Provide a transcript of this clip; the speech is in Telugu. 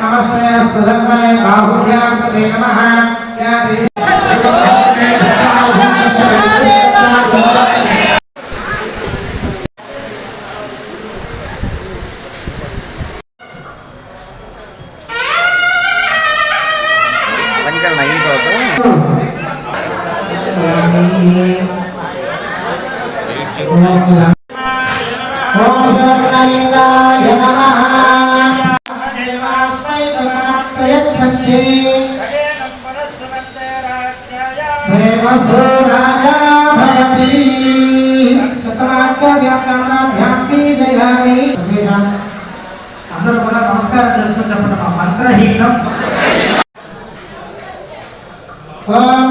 నమస్తే అస్తధర్మనే బాహుభ్యాంతతే నమః. అలంకరణ ఓం శరణలింగాయ నమః దేవాస్మై ప్రయచ్చంతి దేవసో రాజా భవతి చత్రాచార్యాభ్యాం జయామి అందరూ కూడా నమస్కారం చేసుకుని చెప్పండి మా మంత్రహీనం. ఓం